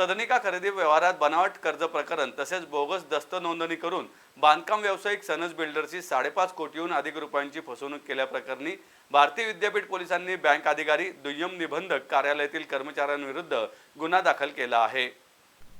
सदनिका खरेदी व्यवहारात बनावट कर्ज प्रकरण तसेच बोगस दस्त नोंदणी करून बांधकाम व्यावसायिक सनज बिल्डरची साडेपाच कोटीहून अधिक रुपयांची फसवणूक केल्याप्रकरणी भारतीय विद्यापीठ पोलिसांनी बँक अधिकारी दुय्यम निबंधक कार्यालयातील कर्मचाऱ्यांविरुद्ध गुन्हा दाखल केला आहे.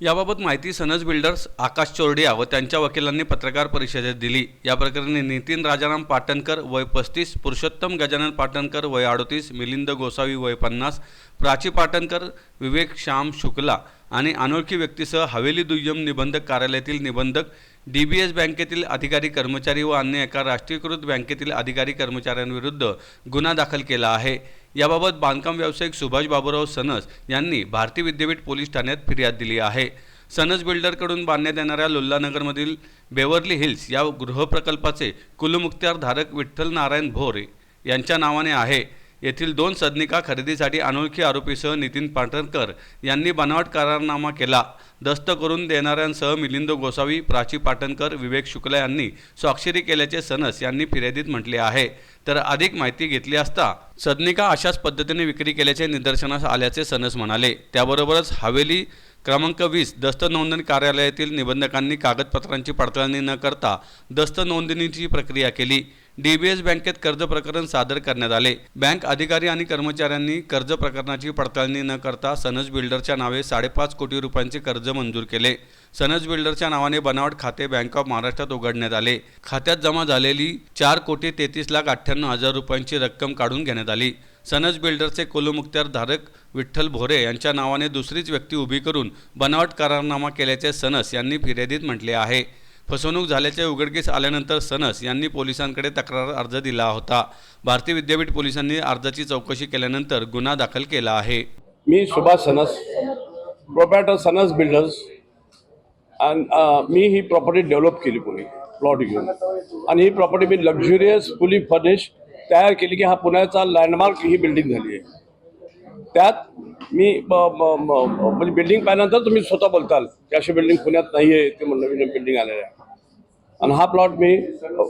याबाबत माहिती सनज बिल्डर्स आकाश चोरडिया व त्यांच्या वकिलांनी पत्रकार परिषदेत दिली. या प्रकरणी नितीन राजाराम पाटणकर वय पस्तीस पुरुषोत्तम गजानन पाटणकर वय अडोतीस मिलिंद गोसावी वय पन्नास प्राची पाटणकर विवेक श्याम शुक्ला आणि अनोळखी व्यक्तीसह हवेली दुय्यम निबंधक कार्यालयातील निबंधक डी बी एस बँकेतील अधिकारी कर्मचारी व अन्य एका राष्ट्रीयकृत बँकेतील अधिकारी कर्मचाऱ्यांविरुद्ध गुन्हा दाखल केला आहे. याबाबत बांधकाम व्यावसायिक सुभाष बाबूराव सनस यांनी भारती विद्यापीठ पोलीस ठाण्यात फिर्याद दिली आहे. सनस बिल्डरकडून बांधण्यात येणाऱ्या लुल्लानगरमधील बेवर्ली हिल्स या गृहप्रकल्पाचे कुलमुख्तार धारक विठ्ठल नारायण भोर यांच्या नावाने आहे. येथील दोन सदनिका खरेदीसाठी अनोळखी आरोपीसह नितीन पाटणकर यांनी बनावट करारनामा केला. दस्त करून देणाऱ्यांसह मिलिंद गोसावी प्राची पाटणकर विवेक शुक्ला यांनी स्वाक्षरी केल्याचे सनस यांनी फिर्यादीत म्हटले आहे. तर अधिक माहिती घेतली असता सदनिका अशाच पद्धतीने विक्री केल्याचे निदर्शनास आल्याचे सनस म्हणाले. त्याबरोबरच हवेली क्रमांक वीस दस्त नोंदणी कार्यालयातील निबंधकांनी कागदपत्रांची पडताळणी न करता दस्त नोंदणीची प्रक्रिया केली. डी बी एस बँकेत कर्ज प्रकरण सादर करण्यात आले. बँक अधिकारी आणि कर्मचाऱ्यांनी कर्ज प्रकरणाची पडताळणी न करता सनज बिल्डरच्या नावे साडेपाच कोटी रुपयांचे कर्ज मंजूर केले. सनज बिल्डरच्या नावाने बनावट खाते बँक ऑफ महाराष्ट्रात उघडण्यात आले. खात्यात जमा झालेली चार कोटी तेहतीस लाख अठ्ठ्याण्णव हजार रुपयांची रक्कम काढून घेण्यात आली. सनज बिल्डरचे कुलमुख्तार धारक विठ्ठल भोरे यांच्या नावाने दुसरीच व्यक्ती उभी करून बनावट करारनामा केल्याचे सनस यांनी फिर्यादीत म्हटले आहे. फसवणूक झाल्याचे उघडकीस आल्यानंतर सनस यांनी पोलिसांकडे तक्रार अर्ज दिला होता. भारतीय विद्यापीठ पोलिसांनी अर्जाची चौकशी केल्यानंतर गुन्हा दाखल केला आहे. मी सुभाष सनस प्रोपॅटर सनस बिल्डर्स आणि uh, मी ही प्रॉपर्टी डेव्हलप केली पुणे प्लॉट घेऊन. आणि ही प्रॉपर्टी मी लक्झुरियस फुली फर्निश तयार केली की हा पुण्याचा लँडमार्क ही बिल्डिंग झाली आहे. त्यात मी ब- म्हणजे बिल्डिंग पाहिल्यानंतर तुम्ही स्वतः बोलताल की अशी बिल्डिंग पुण्यात नाही आहे ते म्हणून नवीन बिल्डिंग आलेलं आहे. आणि हा प्लॉट मी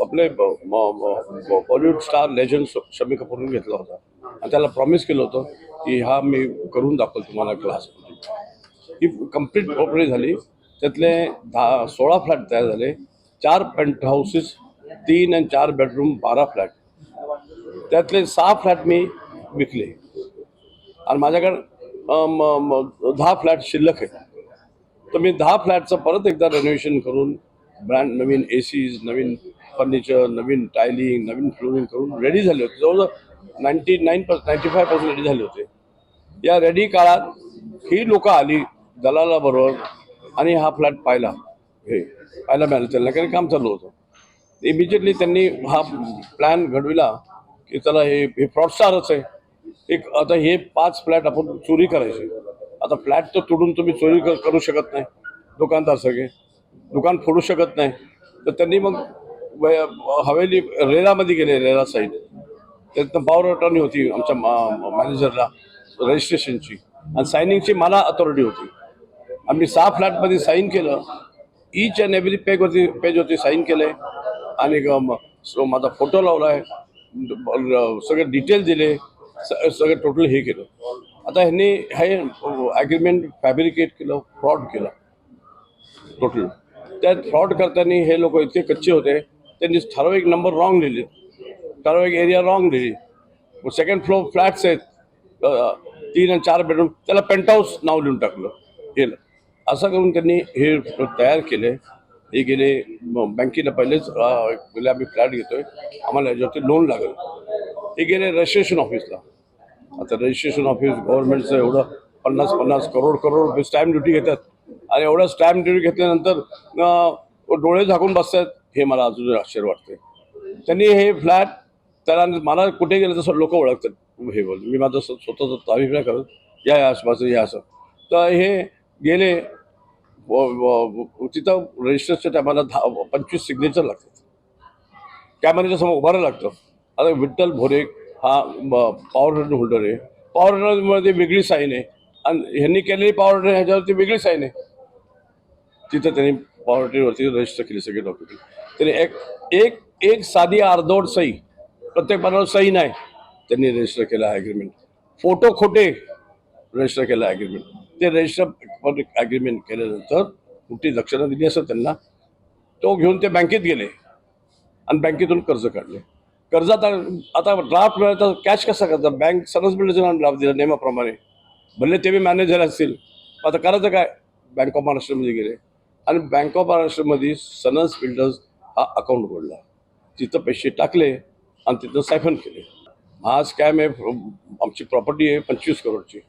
आपले बॉलिवूड स्टार लेजंड शमी कपूरने घेतला होता. आणि त्याला प्रॉमिस केलं होतं की हा मी करून दाखवतो तुम्हाला क्लास ही कंप्लीट प्रॉपर्टी झाली. त्यातले दहा सोळा फ्लॅट तयार झाले. चार पेंट हाऊसेस तीन आणि चार बेडरूम बारा फ्लॅट त्यातले सहा फ्लॅट मी विकले. आणि माझ्याकडं दहा फ्लॅट शिल्लक आहे तर मी दहा फ्लॅटचं परत एकदा रेनोव्हेशन करून ब्रँड नवीन ए सीज नवीन फर्निचर नवीन टायलिंग नवीन फ्लोरिंग करून रेडी झाले होते. जवळजवळ ninety nine per ninety five percent ready झाले होते. या रेडी काळात ही लोकं आली दलालाबरोबर आणि हा फ्लॅट पाहिला. हे पाहायला मिळालं त्यांना कारण काम चालू होतं. इमिजिएटली त्यांनी हा प्लॅन घडविला. की चला हे हे फ्रॉडस्टारच आहे. एक आता हे पाच फ्लॅट आपण चोरी करायचे. आता फ्लॅट तर तोडून तुम्ही चोरी करू शकत नाही. दुकानदार सगळे. दुकान फोडू शकत नाही. तर त्यांनी मग हवेली रेरामध्ये गेले रेरा साईड त्यातनं पावर अटॉर्नी होती आमच्या मॅनेजरला रजिस्ट्रेशनची आणि सायनिंगची मला अथॉरिटी होती. आम्ही सहा फ्लॅटमध्ये साईन केलं. ईच अँड एव्हरी पेज होती पेज होती साईन केले आणि सो माझा फोटो लावला आहे सगळे डिटेल दिले सगळं टोटल हे केलं. आता ह्यांनी हे ॲग्रीमेंट फॅब्रिकेट केलं फ्रॉड केलं. टोटल त्यात फ्रॉड करताना हे लोक इतके कच्चे होते त्यांनी ठराविक नंबर रॉंग लिहिले. ठराविक एरिया रॉंग लिहिली सेकंड फ्लोअर फ्लॅट्स आहेत तीन आणि चार बेडरूम त्याला पेंटहाऊस नाव लिहून टाकलं केलं असं करून त्यांनी हे तयार केले. हे गेले म- बँकेला पहिलेच गेले आम्ही फ्लॅट घेतोय. आम्हाला याच्यावरती लोन लागेल. हे गेले रजिस्ट्रेशन ऑफिसला आता रजिस्ट्रेशन ऑफिस गव्हर्नमेंटचं एवढं पन्नास पन्नास करोड करोड रुपये स्टॅम्प ड्युटी घेतात. आणि एवढं स्टॅम्प ड्युटी घेतल्यानंतर डोळे झाकून बसतात. हे मला अजून आश्चर्य वाटते त्यांनी हे फ्लॅट त्याला मला कुठे गेलं तसं लोक ओळखतात. हे बोल मी माझं स्वतःचा अभिप्राय करत. या या आसपास या असं. तर हे गेले तिथं रजिस्टरच्या टायमाला दहा पंचवीस सिग्नेचर लागतात. कॅमेऱ्याच्या समोर उभारायला लागतं. आता विठ्ठल भोरे हा पॉवर होल्डर आहे. पॉवर होल्डरमध्ये वेगळी साईन आहे. आणि ह्यांनी केलेली पॉवर होल्डर ह्याच्यावरती वेगळी साईन आहे. तिथं त्यांनी पॉवर होल्डरवरती रजिस्टर केली सगळे डॉक्युमेंट त्यांनी एक एक एक साधी अर्धवट सही प्रत्येक पानावर सही नाही. त्यांनी रजिस्टर केलं आहे ॲग्रीमेंट फोटो खोटे रजिस्टर केला ॲग्रीमेंट ते रजिस्टर ॲग्रीमेंट केल्यानंतर कुठली दक्षिणा दिली असं त्यांना तो घेऊन ते बँकेत गेले. आणि बँकेतून कर्ज काढले. कर्ज आता आता ड्राफ्ट मिळाला कॅश कसा करता? बँक सरस बिल्डरचं ड्राफ्ट दिला नियमाप्रमाणे. भले ते बी मॅनेज झाले असतील आता करायचं काय? बँक ऑफ महाराष्ट्रमध्ये गेले. आणि बँक ऑफ महाराष्ट्रमध्ये सनस बिल्डर्स हा अकाउंट उघडला. तिथं पैसे टाकले आणि तिथं सायफन केले. आज काय आहे आमची प्रॉपर्टी आहे पंचवीस करोडची.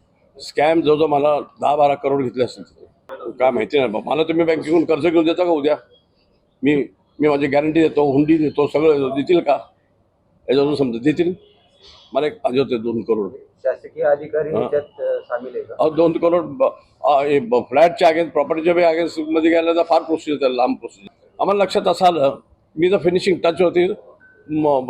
स्कॅम जवळजवळ मला दहा बारा करोड घेतले असतील काय माहिती नाही मला तुम्ही बँकेकडून कर्ज घेऊन देता का उद्या? मी मी माझी गॅरंटी देतो हुंडी देतो सगळं देतील का? याच्यावरून समजा देतील. मला एक पाहिजे होते दोन करोड. शासकीय अधिकारी सामील आहे दोन करोड फ्लॅटच्या अगेन्स्ट प्रॉपर्टीच्या बी अगेन्स्टमध्ये गेलं तर फार प्रोसिजर त्याला लांब प्रोसिजर आम्हाला लक्षात असं आलं मी जर फिनिशिंग टच होती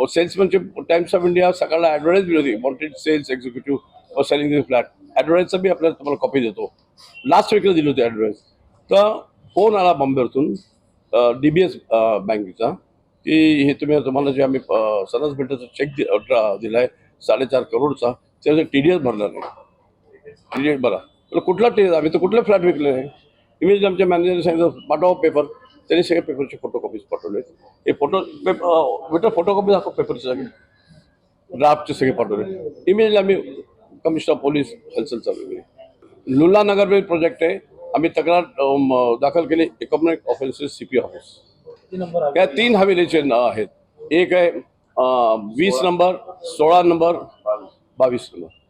सेल्समनची टाइम्स ऑफ इंडिया सकाळला ॲडव्हर्टाईज दिली होती wanted sales executive for selling this flat ॲडव्हर्टाईजचं मी आपल्याला तुम्हाला कॉपी देतो. लास्ट वीकला दिली होती ॲडव्हर्टाईज तर फोन आला बॉम्बेवरतून डी बी एस बँकेचा की हे तुम्ही तुम्हाला जे आम्ही सरस बिल्डरचा चेक दि दिला आहे साडेचार करोडचा त्याचा टी डी एस भरला नाही. टी डी एस भरा. तर कुठला टी आम्ही तर कुठले फ्लॅट विकले नाही. इमेज आमच्या मॅनेजरने सांगितलं पाठवा पेपर त्यांनी सगळे पेपरचे फोटोकॉपीज पाठवले हे फोटो पेपर फोटोकॉपी दाखव पेपरचे सगळे. ड्राफ्टचे सगळे पाठवले इमेज आम्ही कमिशनर पोलीस हलचल चालू केली लुला नगर प्रोजेक्ट आहे. आम्ही तक्रार दाखल केली. Economic offences C P office या तीन हवेलीचे नाव आहेत. एक आहे वीस नंबर सोळा नंबर बावीस नंबर